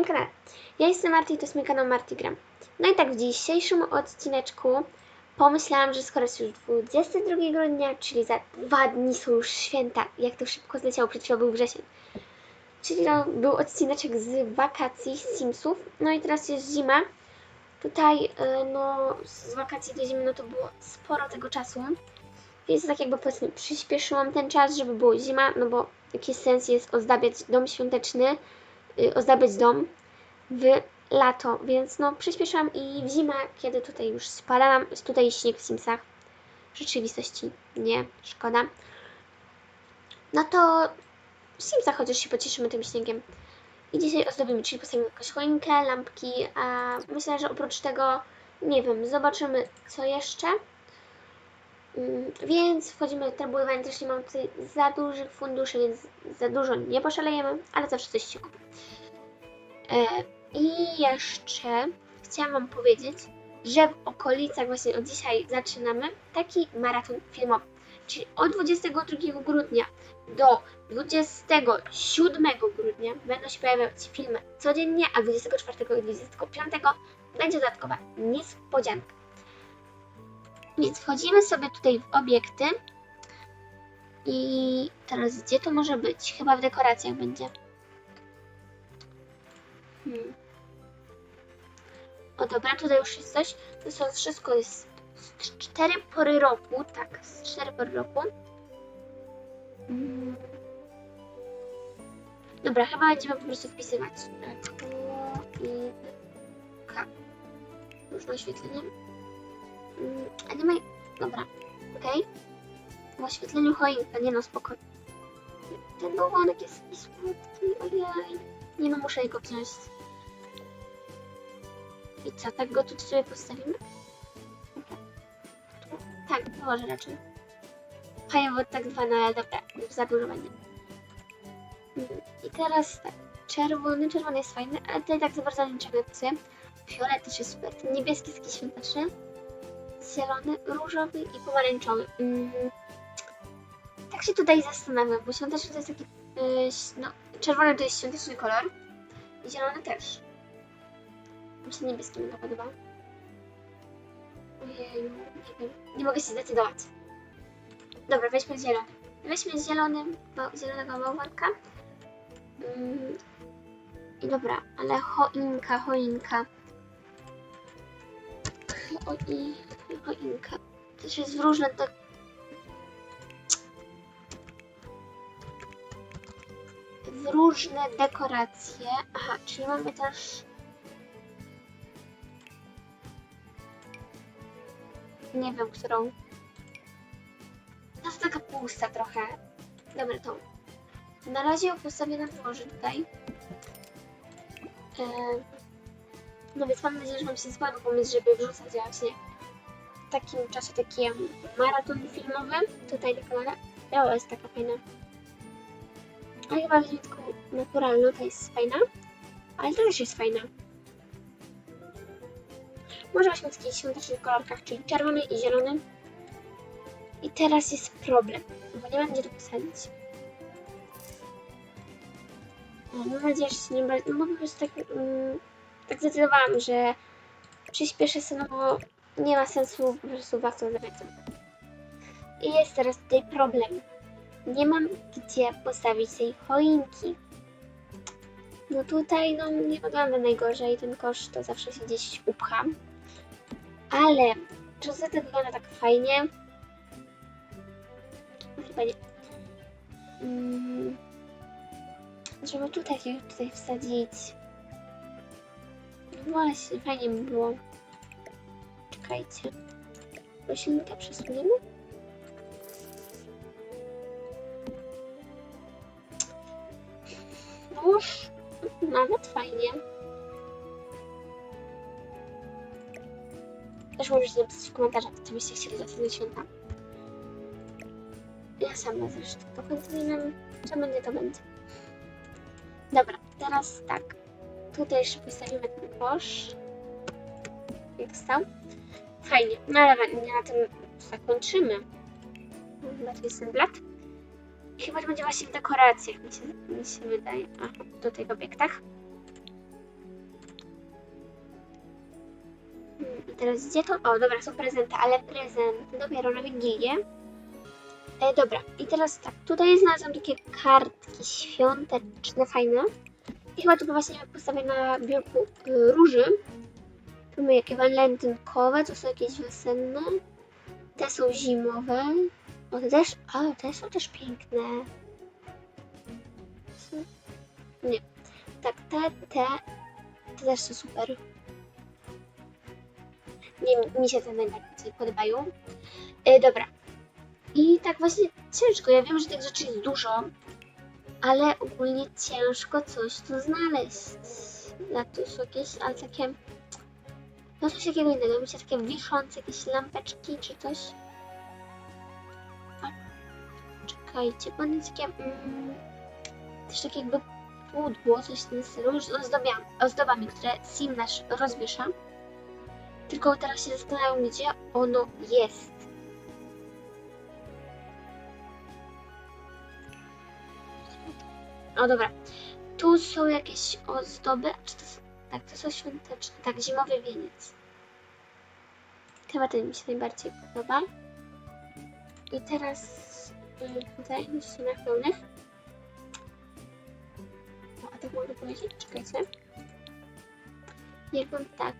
moim kanale. Ja jestem Marty i to jest mój kanał Marty Gram. No i tak w dzisiejszym odcineczku pomyślałam, że skoro jest już 22 grudnia, czyli za dwa dni są już święta, jak to szybko zleciało, przed chwilą był wrzesień. Czyli no, był odcineczek z wakacji, z Simsów. No i teraz jest zima. Tutaj e, no z wakacji do zimy no to było sporo tego czasu. Więc tak jakby powiedzmy przyspieszyłam ten czas, żeby było zima, no bo jaki sens jest ozdabiać dom świąteczny, y, ozdabiać dom w lato, więc no przyspieszyłam i w zimę, kiedy tutaj już spada nam tutaj śnieg w Simsach, w rzeczywistości nie, szkoda, no to w Simsach chociaż się pocieszymy tym śniegiem. I dzisiaj ozdobimy, czyli postawimy jakąś choinkę, lampki, a myślę, że oprócz tego, nie wiem, zobaczymy co jeszcze. Mm, Więc wchodzimy w te budowanie, też nie mam tutaj za dużych funduszy, więc za dużo nie poszalejemy, ale zawsze coś się kupi. E, I jeszcze chciałam Wam powiedzieć, że w okolicach właśnie od dzisiaj zaczynamy taki maraton filmowy. Czyli od 22 grudnia do 27 grudnia będą się pojawiać filmy codziennie, a 24 i 25 będzie dodatkowa niespodzianka. Więc wchodzimy sobie tutaj w obiekty. I teraz gdzie to może być? Chyba w dekoracjach będzie. Hmm. O dobra, tutaj już jest coś. To są wszystko jest z cztery pory roku. Tak, z cztery pory roku. Hmm. Dobra, chyba będziemy po prostu wpisywać. K. Różne oświetlenie. Mm, A nie ma... Dobra, okej. W oświetleniu choinka, nie no, spokojnie. Ten bałwanek jest taki słodki, ojej. Nie no, muszę jego wziąć. I co, tak go tu sobie postawimy? Dobra. Tak, położę raczej. Bo tak dwa, no ale dobra, za dużo będzie. Mm, I teraz tak, czerwony, czerwony jest fajny, ale tutaj tak za bardzo niczego nie. Fiolet też jest super, ten niebieski jest jakiś świąteczny zielony, różowy i pomarańczowy. Mm. Tak się tutaj zastanawiam, bo świąteczny to jest taki, yy, no, czerwony to jest świąteczny kolor i zielony też. Się niebieski mi podoba. Ojeju, nie wiem, nie mogę się zdecydować. Dobra, weźmy zielony. Weźmy zielony, bo, zielonego bałwanka. Mm. I dobra, ale choinka, choinka. O i choinka. Też jest w różne tak. W różne dekoracje. Aha, czyli mamy też. Nie wiem, którą. To jest taka pusta trochę. Dobra, to. Na razie ją postawię na dworze tutaj. Eee, no więc mam nadzieję, że Wam się spodobał pomysł, żeby wrzucać właśnie takim czasie taki em, maraton filmowy. Tutaj ta kamera. O, jest taka fajna. A chyba weźmie taką naturalną, to jest fajna. Ale to też jest fajna. Może weźmy w takich świątecznych kolorkach, czyli czerwony i zielony. I teraz jest problem, bo nie mam gdzie to posadzić. Mam nadzieję, że się nie będzie. No bo po prostu tak, mm, tak zdecydowałam, że przyspieszę sobie, no bo nie ma sensu po prostu was zabrać. I jest teraz tutaj problem. Nie mam gdzie postawić tej choinki. No tutaj no nie wygląda najgorzej, ten kosz to zawsze się gdzieś upcham. Ale czy to wygląda tak fajnie? No, Chyba nie. Mm, żeby tutaj, tutaj wsadzić. No właśnie, fajnie by było. Czekajcie. Roślinkę przesuniemy? No nawet fajnie. Też możecie napisać w komentarzach, co byście chcieli za ten święta. Ja sama zresztą wiem, co będzie, to będzie. Dobra, teraz tak. Tutaj jeszcze postawimy ten kosz. Jak stał fajnie. No ale na tym zakończymy. Bardziej ten blat. Chyba to będzie właśnie w dekoracjach, mi się, mi się wydaje. A tutaj w obiektach. Hmm, I teraz gdzie to? O, dobra, są prezenty, ale prezenty dopiero na Wigilię. E, dobra, i teraz tak, tutaj znalazłam takie kartki świąteczne, fajne. I chyba tu właśnie postawię na biurku e, róży, Mamy jakie walentynkowe, to są jakieś wiosenne. Te są zimowe. Te też, o, te są też piękne. Nie. Tak, te, te, te też są super. Nie, mi się te najbardziej podobają. E, dobra. I tak właśnie ciężko. Ja wiem, że tych rzeczy jest dużo, ale ogólnie ciężko coś tu znaleźć. Ja tu są jakieś, ale takie. No coś takiego innego. Myślę, takie wiszące jakieś lampeczki czy coś. A, czekajcie, bo jest takie. Mm, też takie jakby pudło, coś w tym stylu, z ozdobami, ozdobami, które Sim nasz rozwiesza. Tylko teraz się zastanawiam, gdzie ono jest. O dobra, tu są jakieś ozdoby, czy to są, tak, to są świąteczne, tak, zimowy wieniec. Chyba ten mi się najbardziej podoba. I teraz y, tutaj na ścianach pełnych. O, a tak mogę powiedzieć? Czekajcie. Jakbym tak.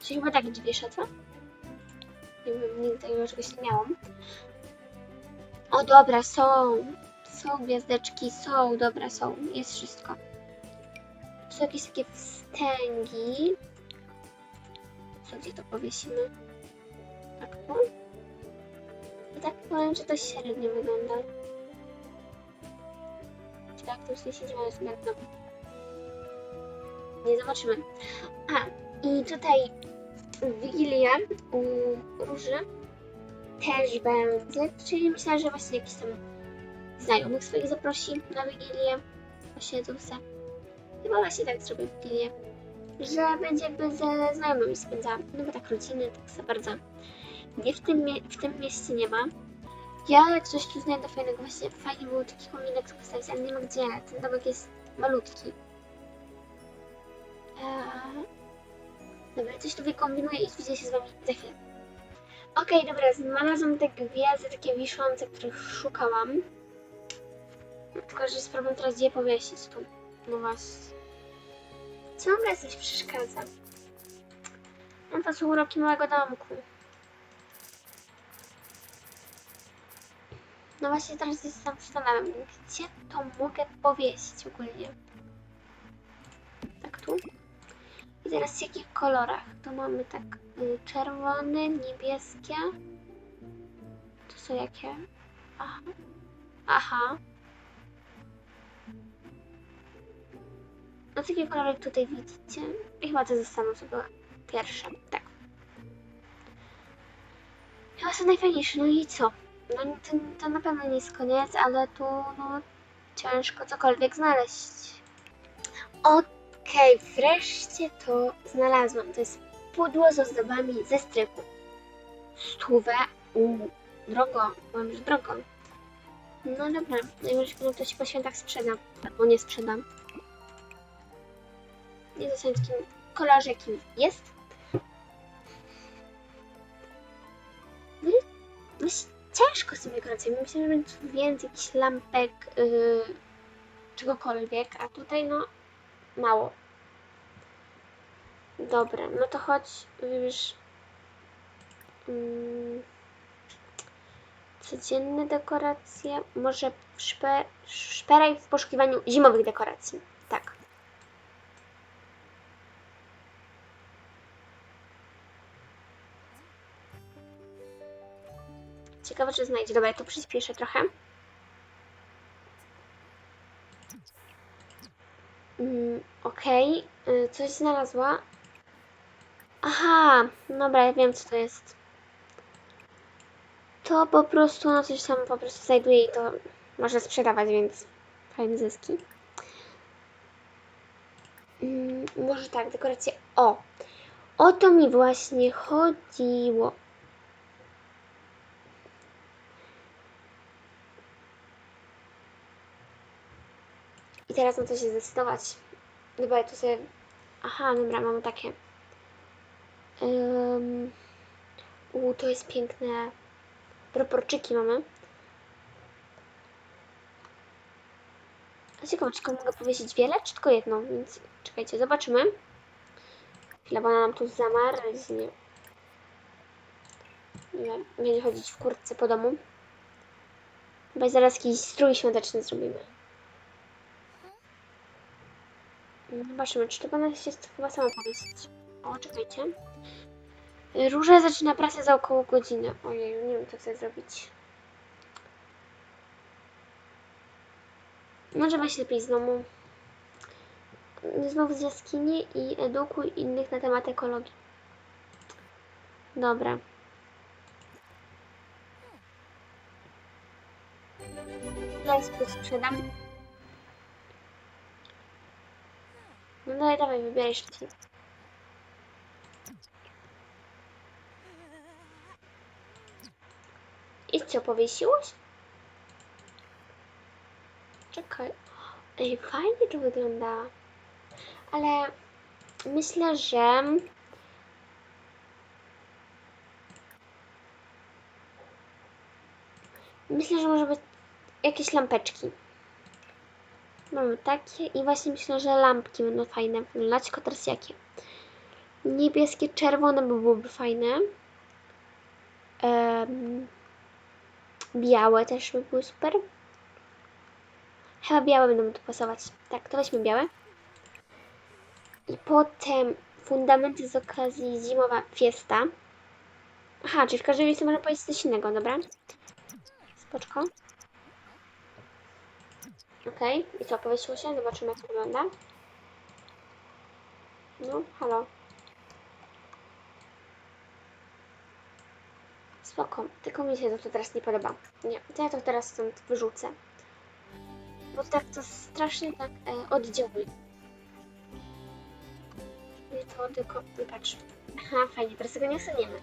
Czy chyba tak wiesza, co? Nie wiem, nigdy takiego czegoś nie miałam. O dobra, są. Są gwiazdeczki, są, dobra, są. Jest wszystko. Są jakieś takie wstęgi. Co gdzie to powiesimy? Tak tu? I tak powiem, że to średnio wygląda. Czy tak to się siedzi jest smętno? Nie zobaczymy. A, i tutaj Wigilia u Róży też będzie, czyli myślę, że właśnie jakiś tam znajomych swoich zaprosi na Wigilię. Posiedzą se. Chyba właśnie tak zrobię Wigilię. Że będzie jakby ze znajomymi spędzała. No bo tak rodziny tak za bardzo nie w tym, w tym mieście nie ma. Ja jak coś tu znajdę fajnego, właśnie fajnie było taki kominek postawić, ale nie ma gdzie. Ten domek jest malutki. Eee... Dobra, coś tu wykombinuję i widzę się z wami za chwilę. Okej, dobra, znalazłam te gwiazdy takie wiszące, których szukałam. Tylko, że problem teraz, je powiesić tu. No was. Ciągle coś przeszkadza. No to są uroki małego domku. No właśnie teraz się zastanawiam, gdzie to mogę powiesić ogólnie. Tak tu. I teraz w jakich kolorach? Tu mamy tak y, czerwony, niebieskie. To są jakie? Aha. Aha. No takie kolory jak tutaj widzicie. I chyba to zostaną sobie pierwsze. Tak. Chyba są najfajniejsze. No i co? No to, to na pewno nie jest koniec, ale tu no ciężko cokolwiek znaleźć. Okej, wreszcie to znalazłam. To jest pudło z ozdobami ze strychu. Stówę. Uuu, drogo. Powiem, że drogo. No dobra, najwyżej no to się po świętach sprzeda. Albo nie sprzedam. Nie w takim kolorze, jakim jest. No i no, ciężko z tym dekoracjami. Myślę, że będzie więcej jakichś lampek, yy, czegokolwiek, a tutaj no mało. Dobra, no to chodź, wybierz mm, codzienne dekoracje, może szpe, szperaj w poszukiwaniu zimowych dekoracji. Czy znajdzie. Dobra, ja to przyspieszę trochę. Mm, Okej, y, coś znalazła. Aha, dobra, ja wiem co to jest. To po prostu, no coś tam po prostu znajduje i to może sprzedawać, więc fajne zyski. Mm, może tak, dekoracje. O! O to mi właśnie chodziło. Teraz na to się zdecydować. Dobra, ja tu sobie... Aha, dobra, mamy takie. Um, u, to jest piękne. Proporczyki mamy. A ciekawe, czy mogę powiesić wiele, czy tylko jedną? Więc czekajcie, zobaczymy. Chwila, bo ona nam tu zamarznie. Nie, będzie chodzić w kurtce po domu. Chyba zaraz jakiś strój świąteczny zrobimy. No, Zobaczymy, czy to ona się chyba sama powiesić. O, czekajcie. Róża zaczyna pracę za około godziny. Ojej, nie wiem, co chcę zrobić. Może weź lepiej z domu. Znowu z jaskini i edukuj innych na temat ekologii. Dobra. Spód sprzedam. No dawaj, dawaj, wybieraj sztuki. I co, powiesiłeś? Czekaj. Ej, fajnie to wygląda. Ale myślę, że... Myślę, że może być jakieś lampeczki. Mamy takie i właśnie myślę, że lampki będą fajne wyglądać, tylko teraz jakie? Niebieskie, czerwone by byłoby fajne. Em, białe też by były super. Chyba białe będą tu pasować. Tak, to weźmy białe. I potem fundamenty z okazji zimowa fiesta. Aha, czyli w każdej miejscu można powiedzieć coś innego, dobra? Spoczko. Okej, i co, powiesiło się? Zobaczymy jak to wygląda. No, halo. Spoko, tylko mi się to, teraz nie podoba. Nie, to ja to teraz stąd wyrzucę. Bo tak to strasznie tak e, oddziałuje. I to tylko, patrz. Aha, fajnie, teraz tego nie usuniemy.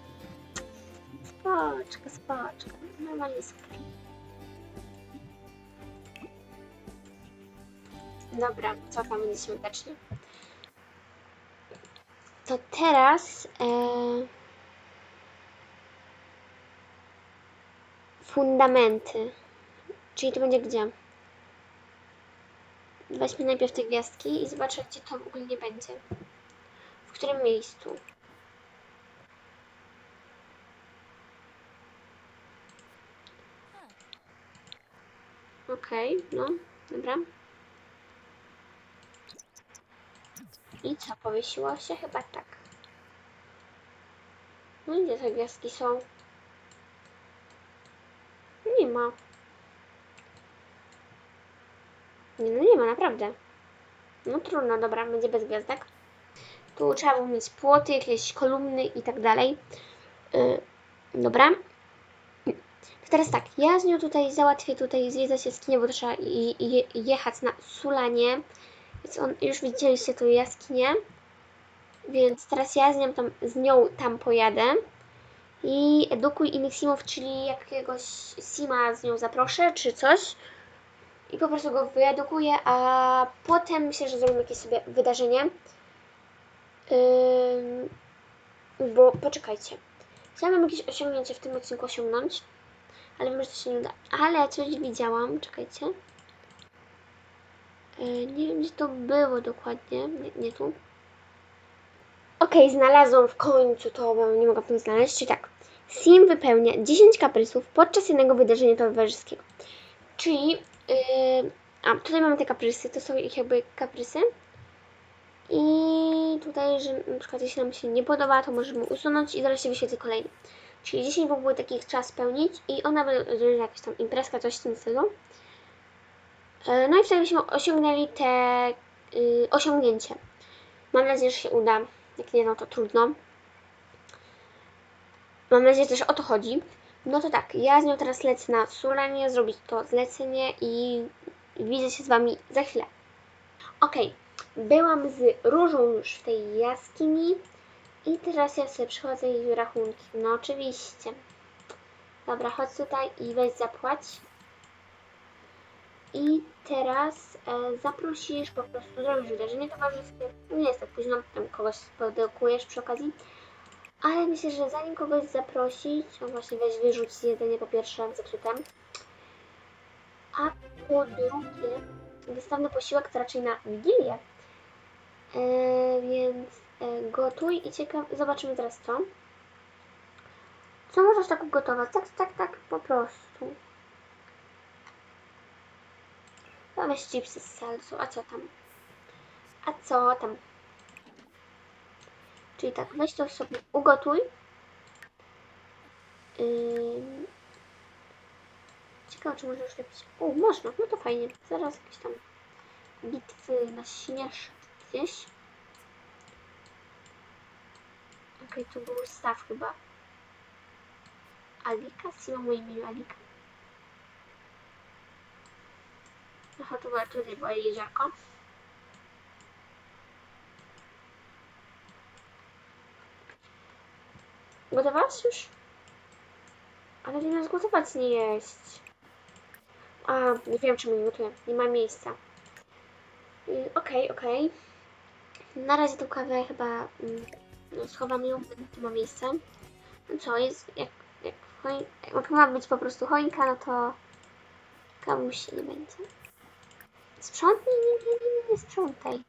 Spoczko, spoczko. Normalnie super. Dobra, co tam będzie świątecznie? To teraz e, fundamenty. Czyli to będzie gdzie? Weźmy najpierw te gwiazdki i zobaczę, gdzie to ogólnie będzie. W którym miejscu? Okej, no, dobra. I co, powiesiło się? Chyba tak. No gdzie te gwiazdki są? Nie ma. Nie, no nie ma, naprawdę. No trudno, dobra, będzie bez gwiazdek. Tu trzeba było mieć płoty, jakieś kolumny i tak dalej. Yy, dobra. To teraz tak, ja z nią tutaj załatwię tutaj zwiedzać jaskinię, bo trzeba i, i, jechać na Sulanie. Więc on, już widzieliście tą jaskinię. Więc teraz ja z nią tam, z nią tam pojadę. I edukuj innych simów, czyli jakiegoś sima z nią zaproszę, czy coś. I po prostu go wyedukuję, a potem myślę, że zrobimy jakieś sobie wydarzenie. Ym, bo poczekajcie. Chciałabym jakieś osiągnięcie w tym odcinku osiągnąć. Ale wiem, że to się nie uda. Ale coś widziałam, czekajcie. Yy, nie wiem, gdzie to było dokładnie. Nie, nie tu. Okej, znalazłam w końcu to, bo nie mogę w tym znaleźć. Czyli tak. Sim wypełnia 10 kaprysów podczas jednego wydarzenia towarzyskiego. Czyli, yy, a tutaj mamy te kaprysy, to są ich jakby kaprysy. I tutaj, że na przykład jeśli nam się nie podoba, to możemy usunąć i zaraz się wyświetli kolejny. Czyli 10 w ogóle takich trzeba spełnić i ona będzie jakaś tam imprezka, coś w tym stylu. Yy, No i wtedy byśmy osiągnęli te yy, osiągnięcie. Mam nadzieję, że się uda. Jak nie, no to trudno. Mam nadzieję, że też o to chodzi. No to tak, ja z nią teraz lecę na Sulanie, zrobić to zlecenie i widzę się z Wami za chwilę. Okej, byłam z Różą już w tej jaskini i teraz ja sobie przychodzę jej rachunki. No oczywiście. Dobra, chodź tutaj i weź zapłać. I teraz e, zaprosisz, po prostu zrobisz wydarzenie towarzyskie. Nie jest tak późno, tam kogoś podekujesz przy okazji. Ale myślę, że zanim kogoś zaprosić, to właśnie weź wyrzuć jedzenie po pierwsze zepsute, a po drugie wystawny posiłek to raczej na Wigilię. E, więc e, gotuj i ciekaw, zobaczymy teraz co. Co możesz tak ugotować? Tak, tak, tak, po prostu. Weź chipsy z salsą, a co tam? A co tam? Czyli tak, weź to sobie ugotuj. Ciekawe, czy można już lepić. O, można, no to fajnie. Zaraz jakieś tam bitwy na śnież gdzieś. Okej, tu był staw chyba. Alika? Sima moje imieniu Alika. Aha, to była tutaj była jeziorko. Gotować już? Ale nie nas gotować nie jeść. A, nie wiem czemu nie gotuję. Nie ma miejsca. Okej, okej. Na razie tą kawę chyba mm, no, schowam ją, nie ma miejsca. No co, jest jak, jak, choin, jak ma być po prostu choinka, no to kawusi nie będzie. Sprzątnij, nie, nie, nie, nie, sprzątaj.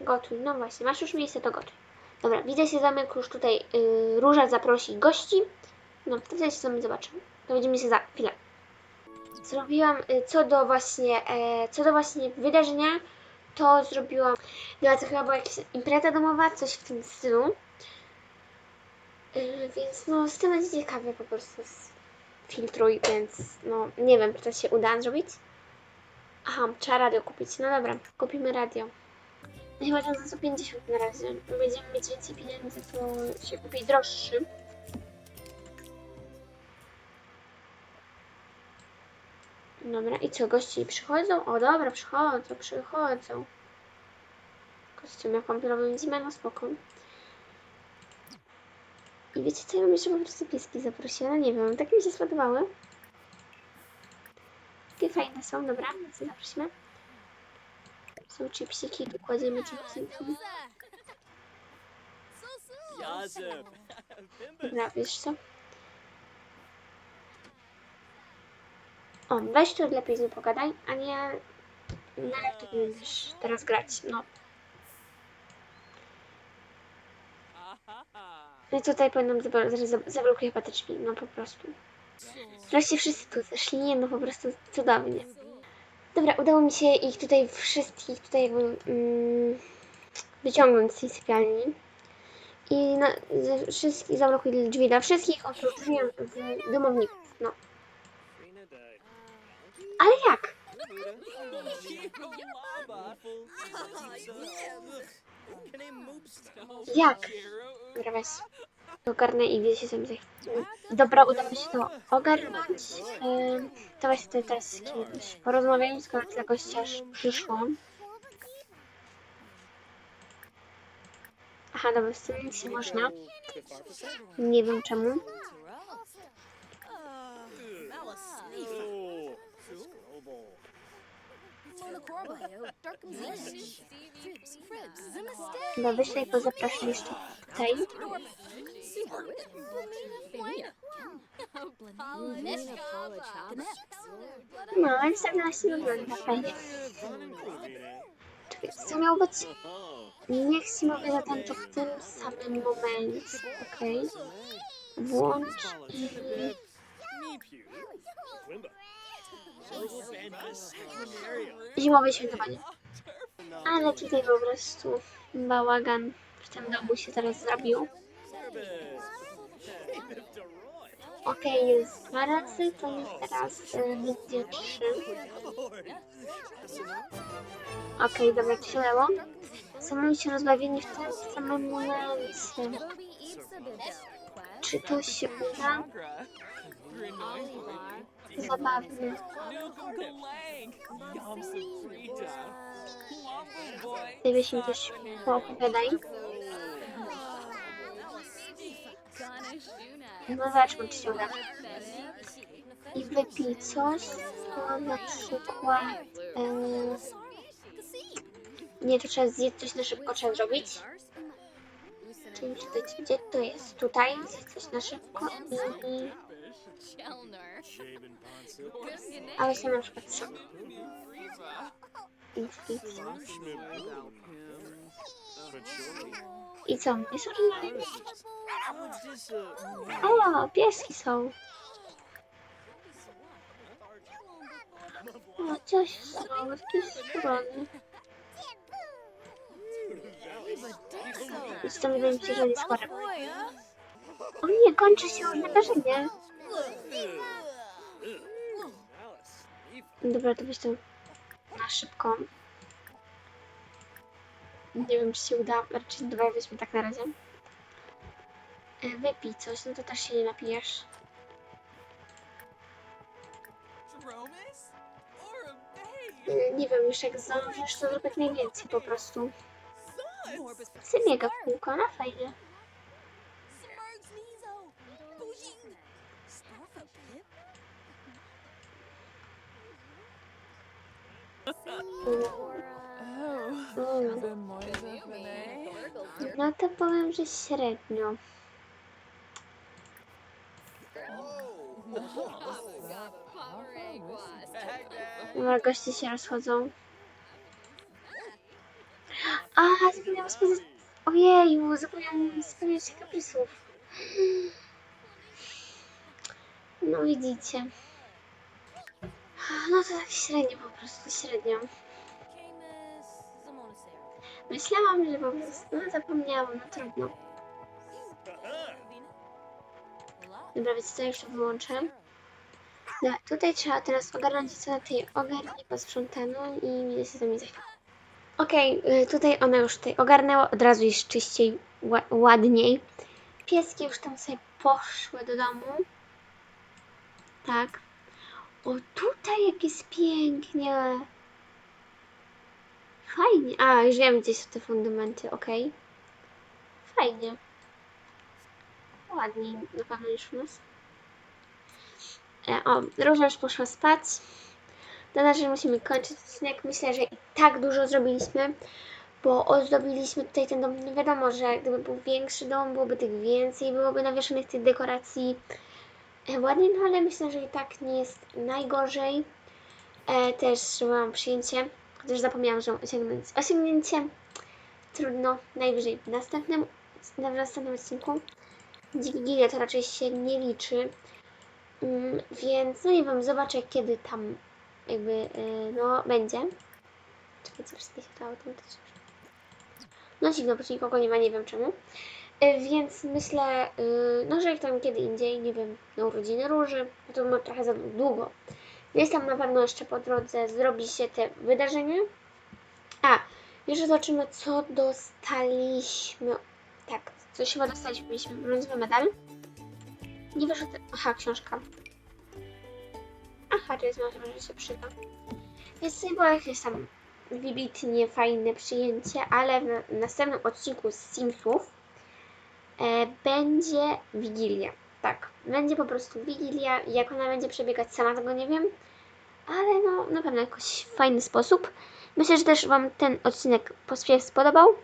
Gotuj, no właśnie, masz już miejsce, to gotuj. Dobra, widzę się zamek, już tutaj y, Róża zaprosi gości. No, wtedy się sobie zobaczymy. To widzimy się za chwilę. Zrobiłam y, co do właśnie, e, co do właśnie wydarzenia, to zrobiłam, była to chyba była jakaś impreza domowa, coś w tym stylu. Y, więc no, z tym będzie ciekawe po prostu filtruj, więc no, nie wiem, czy to się uda zrobić. Aha, trzeba radio kupić. No dobra, kupimy radio. No chyba tam za 150 na razie. Będziemy mieć więcej pieniędzy, to się kupi droższy. Dobra, i co, gości przychodzą? O, dobra, przychodzą, przychodzą. Kostium kąpielowym zimę, no spoko. I wiecie co, ja bym jeszcze po prostu pieski zaprosiła, no nie wiem, tak mi się spodobały. Takie fajne są, dobra, więc zaprosimy. Są chipsiki, chipsiki. Yazıp. Dobra, wiesz co? O, weź tu lepiej z nim pogadaj, a nie na laptopie będziesz teraz grać, no. No i tutaj powinnam zabl- zaraz zab- zablokuję chyba te drzwi, no po prostu. Wreszcie wszyscy tu zeszli, no po prostu cudownie. Dobra, udało mi się ich tutaj wszystkich tutaj jakby mm, wyciągnąć z tej sypialni. I na, ze wszystkich zablokuję drzwi dla wszystkich, oprócz domowników, no. Ale jak? Jak? Dobra, weź. Ogarnę i gdzieś się sobie zaj- Dobra, udało się to ogarnąć. To właśnie teraz z kimś porozmawiam, skoro tyle gościa przyszło. Aha, dobra, nic nie można. Nie wiem czemu. Chyba wyślę i pozapraszam jeszcze tutaj. No, ale tak na się wygląda. Fajnie. Czekaj, co miało być? Niech ci mogę zatańczyć w tym samym momencie, okej? Włącz i... Zimowe świętowanie. Ale tutaj po prostu bałagan w tym domu się teraz zrobił. Okej, jest dwa razy, to niech teraz y, będzie trzy. Okej, dobra, wzięło. Samo się rozbawienie w tym samym momencie. Czy to się uda? Zabawne. Ty byś mi też poopowiadaj. No się uda. I wypij coś, to na przykład... Yy... Nie, to trzeba zjeść coś na szybko, trzeba zrobić. Czyli gdzie to jest? Tutaj jest coś na szybko i... A właśnie na przykład sok. Nic, nic. I co? Oryginalny? O, pieski są. O, coś stało, skórony. Zresztą wydaje mi się, że on jest chory. O nie, kończy się już wydarzenie. Dobra, to weź to na szybko. Nie wiem, czy się uda. Raczej dobra, weźmy tak na razie. E, Wypij coś, no to też się nie napijesz. E, Nie wiem, już jak zdążysz, to zrób jak najwięcej po prostu. Sybiega w kółko, no fajnie. Mm. No to powiem, że średnio. Dobra, goście się rozchodzą. A, zapomniałam spełniać... Ojeju, zapomniałam spełniać kaprysów. No widzicie. No to tak średnio po prostu, średnio. Myślałam, że po prostu, no zapomniałam, no trudno. Dobra, więc to już wyłączę. Dobra, tutaj trzeba teraz ogarnąć co na tej ogarnie posprzątano i widzę się z za chwilę. Okej, y, tutaj ona już tutaj ogarnęła, od razu jest czyściej, ła- ładniej. Pieski już tam sobie poszły do domu. Tak. O, tutaj jak jest pięknie. Fajnie. A, już wiem, gdzie są te fundamenty, okej. Fajnie. Ładniej na pewno niż u nas. E, o, Róża już poszła spać. Znaczy, że musimy kończyć odcinek. Myślę, że i tak dużo zrobiliśmy, bo ozdobiliśmy tutaj ten dom. Wiadomo, że gdyby był większy dom, byłoby tych więcej, byłoby nawieszonych tych dekoracji ładnie, no ale myślę, że i tak nie jest najgorzej. E, też mam przyjęcie, chociaż zapomniałam, że osiągnąć osiągnięcie. Trudno, najwyżej w następnym, w następnym odcinku. Wigilia to raczej się nie liczy. Mm, więc no nie wiem, zobaczę kiedy tam jakby y, no będzie. Czekajcie, wszystkie się to automatycznie. No dziwno, bo nikogo nie ma, nie wiem czemu. Y, więc myślę, y, no że tam kiedy indziej, nie wiem, na urodziny róży, no to ma trochę za długo. Więc tam na pewno jeszcze po drodze zrobi się te wydarzenie. A, jeszcze zobaczymy co dostaliśmy. Tak, coś chyba dostaliśmy, mieliśmy brązowy medal. Nie wiesz tym. Aha, książka. Aha, to jest może, że się przyda. Więc nie było jakieś tam wybitnie fajne przyjęcie, ale w następnym odcinku z Simsów e, będzie Wigilia. Tak, będzie po prostu Wigilia. Jak ona będzie przebiegać, sama tego nie wiem, ale no na pewno jakoś fajny sposób. Myślę, że też Wam ten odcinek się spodobał.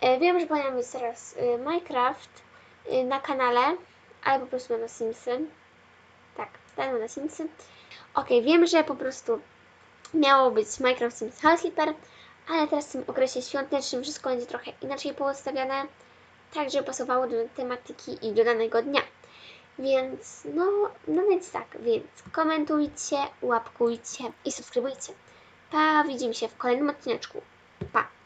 E, wiem, że powinien być teraz e, Minecraft e, na kanale, ale po prostu będą Simsy. Tak, będą na Simsy. Ok, wiem, że po prostu miało być Minecraft Sims House Flipper, ale teraz w tym okresie świątecznym wszystko będzie trochę inaczej poustawiane, tak żeby pasowało do tematyki i do danego dnia. Więc no, no więc tak, więc komentujcie, łapkujcie i subskrybujcie. Pa, widzimy się w kolejnym odcineczku. Pa!